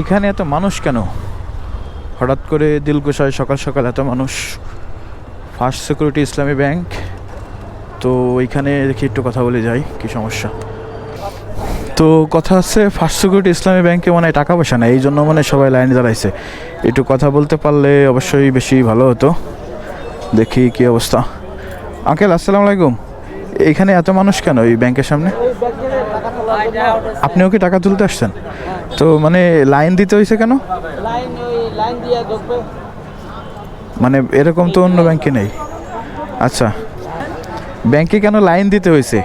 এখানে এত মানুষ কেন? হঠাৎ করে দিলকুশায় সকাল সকাল এত মানুষ। ফার্স্ট সিকিউরিটি ইসলামী ব্যাংক তো ওইখানে দেখি একটু কথা বলে যাই, কি সমস্যা? তো কথা হচ্ছে ফার্স্ট সিকিউরিটি ইসলামী ব্যাংকে মানে টাকা পয়সা নেই এই জন্য মানে সবাই লাইনে দাঁড়াইছে। একটু কথা বলতে পারলে অবশ্যই বেশি ভালো হতো। দেখি কি অবস্থা। আঙ্কেল, আসসালামু আলাইকুম। এখানে এত মানুষ কেন এই ব্যাংকের সামনে? আপনিও কি টাকা তুলতে আসছেন? তো মানে লাইন দিতে হয়েছে কেন? লাইন ওই লাইন দিয়ে ঢুকবে। মানে এরকম তো অন্য ব্যাংকে নেই। আচ্ছা। ব্যাংকে কেন লাইন দিতে হয়েছে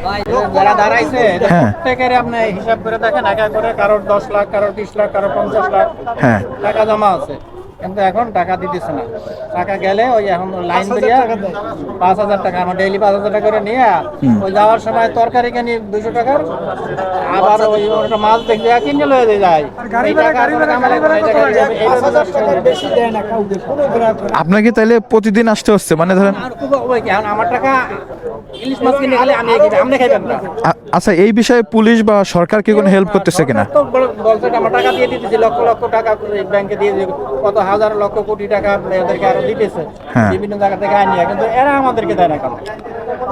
যারা দাঁড়াইছে হ্যাঁ। প্রত্যেকের আপনি হিসাব করে দেখেন একা করে কারোর দশ লাখ কারোর বিশ লাখ কারোর পঞ্চাশ লাখ হ্যাঁ। টাকা জমা আছে। কিন্তু এখন টাকা দিতেছে না। টাকা গেলে ওই এখন লাইন দিয়ে। পাঁচ হাজার টাকা আমার ডেইলি পাঁচ হাজার টাকা করে নিয়ে ওই যাওয়ার সময় তরকারি কিনি দুশো টাকার আবার ওই ওটা মাছ দেখলে কিনে লয়ে যায়। আপনাকে তাহলে প্রতিদিন আসতে হচ্ছে? মানে ধরেন আমার টাকা ইলিশ মাছ কিনে গেলে আমি আপনি খাইবেন না। আচ্ছা এই বিষয়ে পুলিশ বা সরকার কি কোনো হেল্প করতেছে কিনা? বলছে আমার টাকা দিয়ে দিতেছি লক্ষ লক্ষ টাকা ব্যাংকে দিয়ে দিয়ে কত হাজার লক্ষ কোটি টাকা এদেরকে আরও দিতেছে। হ্যাঁ। বিভিন্ন জায়গা থেকে আনিয়া কিন্তু এরা আমাদেরকে দেয় না কেন?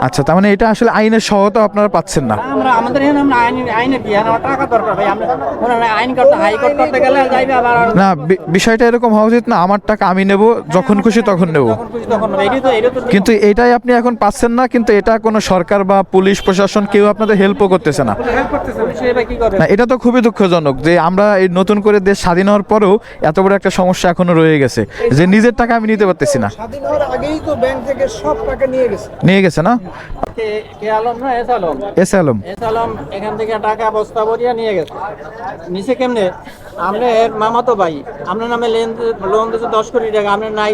আচ্ছা তার মানে এটা আসলে আইনের সহায়তা আপনারা পাচ্ছেন না। আমরা আমাদের এখানে আমরা আইন আইনে কি আমার টাকা দরকার ভাই। আমরা মনে আইন করতে হাইকোর্ট করতে গেলে যাইবে আবার না বিষয়টা এরকম হওয়া উচিত না। আমার টাকা আমি নেব যখন খুশি তখন নেব। কিন্তু এটাই আপনি এখন পাচ্ছেন না কিন্তু এটা কোনো সরকার বা পুলিশ প্রশাসন কেউ আপনাদের হেল্পও করতেছে না। হেল্প করতেছে পুলিশ এবার কি করবে না এটা তো খুবই দুঃখজনক যে আমরা এই নতুন করে দেশ স্বাধীন হওয়ার পরেও এত বড় একটা সমস্যা এখনও রয়ে গেছে যে নিজের টাকা আমি নিতে পারতেছি না। স্বাধীন হওয়ার আগেই তো ব্যাংক থেকে সব টাকা নিয়ে গেছে। নিয়ে গেছে না? কে- কে আলম না S Alam? S Alam. S Alam এখান থেকে টাকা বস্তা ভরিয়া নিয়ে গেছে। নিচে কেমনে? আমরা এর মামাতো ভাই। আপনার নামে লেন লোন দশ কোটি টাকা। আপনার নাই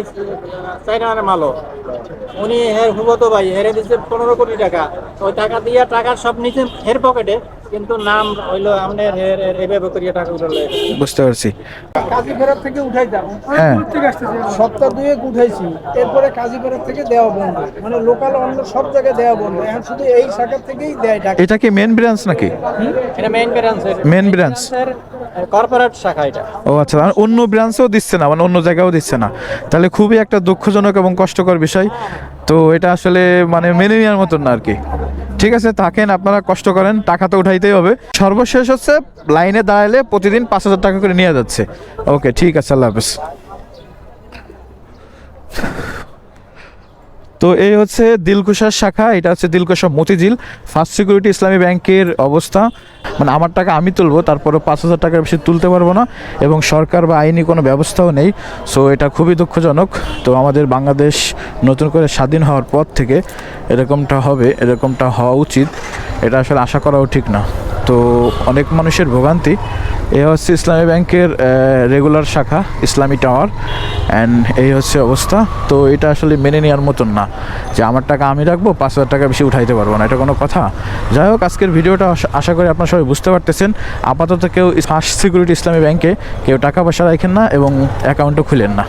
মালো উনি হের হুবতো ভাই হেরে দিচ্ছে পনেরো কোটি টাকা। ওই টাকা দিয়ে টাকা সব নিচে হের পকেটে কিন্তু নাম হইল আপনার হের হের এভাবে করিয়া টাকা উঠলে বুঝতে পারছি। কাজী ফেরত থেকে উঠাইতাম হ্যাঁ। সপ্তাহ দুয়েক উঠাইছি। এরপরে কাজী ফেরত থেকে দেওয়া বন্ধ। মানে লোকাল অন্য সব জায়গায় দেওয়া বন্ধ। এখন শুধু এই শাখা থেকেই দেয় টাকা এটা কি মেন ব্রাঞ্চ নাকি? এটা মেইন ব্রাঞ্চের Main branch? কর্পোরেট শাখা এটা। ও আচ্ছা আর অন্য ব্রাঞ্চেও দিচ্ছে না মানে অন্য জায়গাও দিচ্ছে না। তাহলে খুবই একটা দুঃখজনক এবং কষ্টকর বিষয়। তো এটা আসলে মানে মেনে নেওয়ার মতন না আর কি। ঠিক আছে, থাকেন, আপনারা কষ্ট করেন, টাকা তো উঠাইতেই হবে। সর্বশেষ হচ্ছে, লাইনে দাঁড়ালে প্রতিদিন পাঁচ হাজার টাকা করে নিয়ে যাচ্ছে। ওকে, ঠিক আছে, আল্লাহ হাফেজ। তো এই হচ্ছে দিলকুশার শাখা, এটা হচ্ছে দিলকুশা মতিঝিল। ফার্স্ট সিকিউরিটি ইসলামী ব্যাংকের অবস্থা। মানে আমার টাকা আমি তুলবো তারপরে পাঁচ হাজার টাকার বেশি তুলতে পারব না এবং সরকার বা আইনি কোনো ব্যবস্থাও নেই। সো এটা খুবই দুঃখজনক। তো আমাদের বাংলাদেশ নতুন করে স্বাধীন হওয়ার পর থেকে এরকমটা হবে, এরকমটা হওয়া উচিত। এটা আসলে আশা করাও ঠিক না। তো অনেক মানুষের ভোগান্তি। এ হচ্ছে ইসলামী ব্যাংকের রেগুলার শাখা, ইসলামী টাওয়ার অ্যান্ড এই হচ্ছে অবস্থা। তো এটা আসলে মেনে নেওয়ার মতন না যে আমার টাকা আমি রাখব, পাঁচ হাজার টাকা বেশি উঠাইতে পারব না, এটা কোনো কথা। যাই হোক, আজকের ভিডিওটা আশা- করি আপনারা সবাই বুঝতে পারতেছেন। আপাতত কেউ ফার্স্ট সিকিউরিটি ইসলামী ব্যাংকে কেউ টাকা পয়সা রাখেন না এবং অ্যাকাউন্টও খুলেন না।